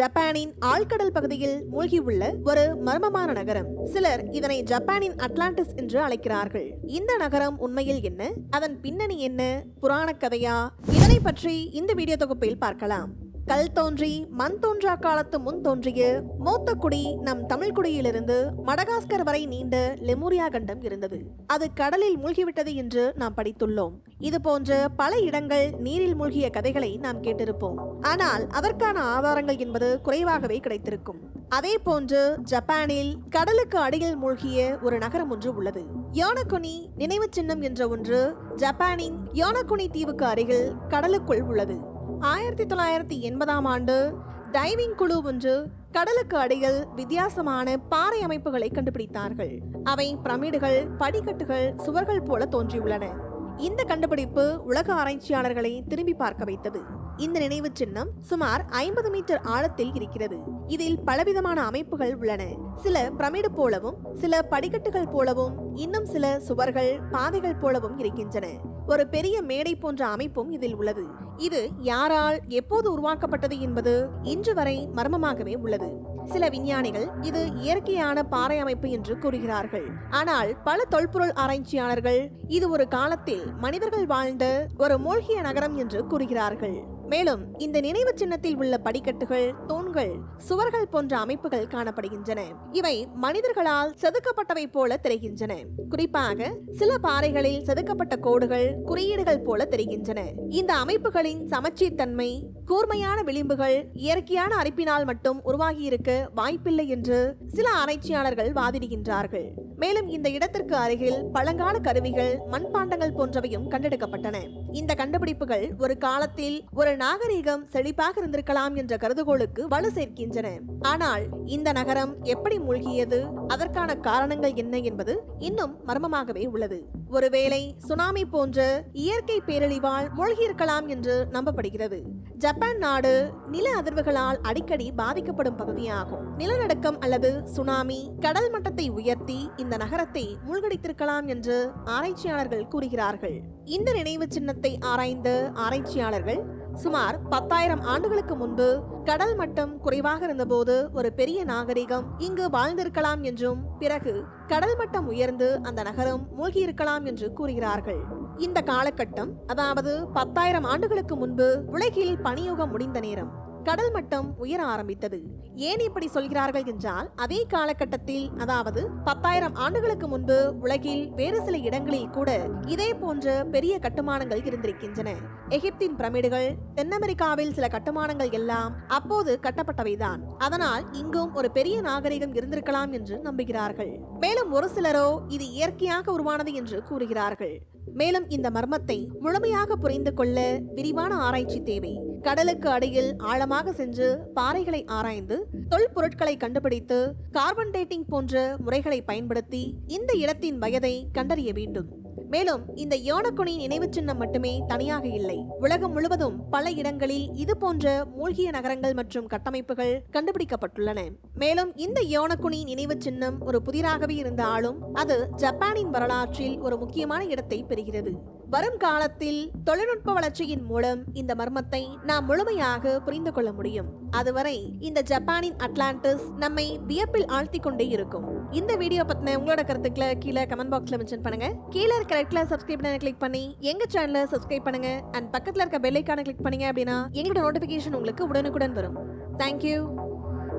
ஜப்பானின் ஆழ்கடல் பகுதியில் மூழ்கியுள்ள ஒரு மர்மமான நகரம். சிலர் இதனை ஜப்பானின் அட்லாண்டிஸ் என்று அழைக்கிறார்கள். இந்த நகரம் உண்மையில் என்ன? அதன் பின்னணி என்ன? புராணக் கதையா? இதனை பற்றி இந்த வீடியோ தொகுப்பில் பார்க்கலாம். கல் தோன்றி மண் தோன்றா காலத்து முன் தோன்றிய மூத்த குடி நம் தமிழ்குடியிலிருந்து மடகாஸ்கர் வரை நீண்ட லெமூரியா கண்டம் இருந்தது. அது கடலில் மூழ்கிவிட்டது என்று நாம் படித்துள்ளோம். இது போன்ற பல இடங்கள் நீரில் மூழ்கிய கதைகளை நாம் கேட்டிருப்போம். ஆனால் அதற்கான ஆதாரங்கள் என்பது குறைவாகவே கிடைத்திருக்கும். அதே போன்று ஜப்பானில் கடலுக்கு அடியில் மூழ்கிய ஒரு நகரம் ஒன்று உள்ளது. யோனகுனி நினைவு சின்னம் என்ற ஒன்று ஜப்பானின் யோனகுனி தீவுக்கு அருகில் கடலுக்குள் உள்ளது. ஆயிரத்தி தொள்ளாயிரத்தி எண்பதாம் ஆண்டு டைவிங் குழு ஒன்று கடலுக்கு அடியில் வித்தியாசமான பாறை அமைப்புகளை கண்டுபிடித்தார்கள். அவை பிரமிடுகள் படிக்கட்டுகள் சுவர்கள் போல தோன்றியுள்ளன. இந்த கண்டுபிடிப்பு உலக ஆராய்ச்சியாளர்களை திரும்பி பார்க்க வைத்தது. இந்த நினைவு சின்னம் சுமார் ஐம்பது மீட்டர் ஆழத்தில் இருக்கிறது. இதில் பலவிதமான அமைப்புகள் உள்ளன. சில பிரமிடு போலவும் சில படிக்கட்டுகள் போலவும் இன்னும் சில சுவர்கள் பாதைகள் போலவும் இருக்கின்றன. ஒரு பெரிய மேடை போன்ற அமைப்பும் இதில் உள்ளது. இது யாரால் எப்போது உருவாக்கப்பட்டது என்பது இன்று வரை மர்மமாகவே உள்ளது. சில விஞ்ஞானிகள் இது இயற்கையான பாறை அமைப்பு என்று கூறுகிறார்கள். ஆனால் பல தொல்பொருள் ஆராய்ச்சியாளர்கள் இது ஒரு காலத்தில் மனிதர்கள் வாழ்ந்த ஒரு மூழ்கிய நகரம் என்று கூறுகிறார்கள். மேலும் இந்த நினைவு சின்னத்தில் உள்ள படிக்கட்டுகள் தூண்கள் சுவர்கள் போன்ற அமைப்புகள் காணப்படுகின்றன. இவை மனிதர்களால் செதுக்கப்பட்டவை போல தெரிகின்றன. குறிப்பாக சில பாறைகளில் செதுக்கப்பட்ட கோடுகள் குறியீடுகள் போல தெரிகின்றன. இந்த அமைப்புகளின் சமச்சீர் தன்மை கூர்மையான விளிம்புகள் இயற்கையான அரிப்பினால் மட்டும் உருவாகியிருக்க வாய்ப்பில்லை என்று சில ஆராய்ச்சியாளர்கள் வாதிடுகின்றார்கள். மேலும் இந்த இடத்திற்கு அருகில் பழங்கால கருவிகள் மண்பாண்டங்கள் போன்றவையும் கண்டெடுக்கப்பட்டன. இந்த கண்டுபிடிப்புகள் ஒரு காலத்தில் ஒரு நாகரீகம் செழிப்பாக இருந்திருக்கலாம் என்ற கருதுகோளுக்கு வலு சேர்க்கின்றன. ஆனால் இந்த நகரம் எப்படி மூழ்கியது? அதற்கான காரணங்கள் என்ன என்பது இன்னும் மர்மமாகவே உள்ளது. ஒருவேளை சுனாமி போன்ற இயற்கை பேரழிவால் மூழ்கியிருக்கலாம் என்று நம்பப்படுகிறது. ஜப்பான் நாடு நில அதிர்வுகளால் அடிக்கடி பாதிக்கப்படும் பகுதியாகும். நிலநடுக்கம் அல்லது சுனாமி கடல் மட்டத்தை உயர்த்தி இந்த நகரத்தை மூழ்கடித்திருக்கலாம் என்று ஆராய்ச்சியாளர்கள் கூறுகிறார்கள். இந்த நினைவு சின்னத்தை ஆராய்ந்த ஆராய்ச்சியாளர்கள் சுமார் பத்தாயிரம் ஆண்டுகளுக்கு முன்பு கடல் மட்டம் குறைவாக இருந்தபோது ஒரு பெரிய நாகரிகம் இங்கு வாழ்ந்திருக்கலாம் என்றும் பிறகு கடல் மட்டம் உயர்ந்து அந்த நகரம் மூழ்கியிருக்கலாம் என்று கூறுகிறார்கள். இந்த காலகட்டம் அதாவது பத்தாயிரம் ஆண்டுகளுக்கு முன்பு உலகில் பனியுகம் முடிந்த நேரம். கடல் மட்டம் உயர ஆரம்பித்தது. ஏன் இப்படி சொல்கிறார்கள் என்றால் அதே காலகட்டத்தில் அதாவது பத்தாயிரம் ஆண்டுகளுக்கு முன்பு உலகில் வேறு சில இடங்களில் கூட இதே போன்ற பெரிய கட்டுமானங்கள் இருந்திருக்கின்றன. எகிப்தின் பிரமிடுகள் தென் அமெரிக்காவில் சில கட்டுமானங்கள் எல்லாம் அப்போது கட்டப்பட்டவைதான். அதனால் இங்கும் ஒரு பெரிய நாகரிகம் இருந்திருக்கலாம் என்று நம்புகிறார்கள். மேலும் ஒரு சிலரோ இது இயற்கையாக உருவானது என்று கூறுகிறார்கள். மேலும் இந்த மர்மத்தை முழுமையாக புரிந்து கொள்ள விரிவான ஆராய்ச்சி தேவை. கடலுக்கு அடியில் ஆழமாக சென்று பாறைகளை ஆராய்ந்து தொல்பொருட்களை கண்டுபிடித்து கார்பன் டேட்டிங் போன்ற முறைகளை பயன்படுத்தி இந்த இடத்தின் வயதை கண்டறிய வேண்டும். மேலும் இந்த யோனக்குனி நினைவு சின்னம் மட்டுமே தனியாக இல்லை. உலகம் முழுவதும் பல இடங்களில் இது போன்ற மூழ்கிய நகரங்கள் மற்றும் கட்டமைப்புகள் கண்டுபிடிக்கப்பட்டுள்ளன. மேலும் இந்த யோனக்குனி நினைவு சின்னம் ஒரு புதிராகவே இருந்தாலும் அது ஜப்பானின் வரலாற்றில் ஒரு முக்கியமான இடத்தை பெறுகிறது. வரும் காலத்தில் தொழில்நுட்ப வளர்ச்சியின் மூலம் இந்த மர்மத்தை நாம் முழுமையாக புரிந்து கொள்ள முடியும். அதுவரை இந்த ஜப்பானின் அட்லாண்டிஸ் நம்மை வியப்பில் ஆழ்த்தி கொண்டே இருக்கும். இந்த வீடியோ பத்தின உங்களோட கருத்துக்களை கீழே கமெண்ட் பாக்ஸ்ல மென்ஷன் பண்ணுங்க. கீழே இருக்க ரெட் கலர் சப்ஸ்கிரைப் பண்ண கிளிக் பண்ணி எங்க சேனலை சப்ஸ்கிரைப் பண்ணுங்க. அண்ட் பக்கத்துல இருக்க பெல் ஐக்கான கிளிக் பண்ணீங்க அப்படின்னா எங்களோட நோட்டிபிகேஷன் உங்களுக்கு உடனுக்குடன் வரும். தேங்க்யூ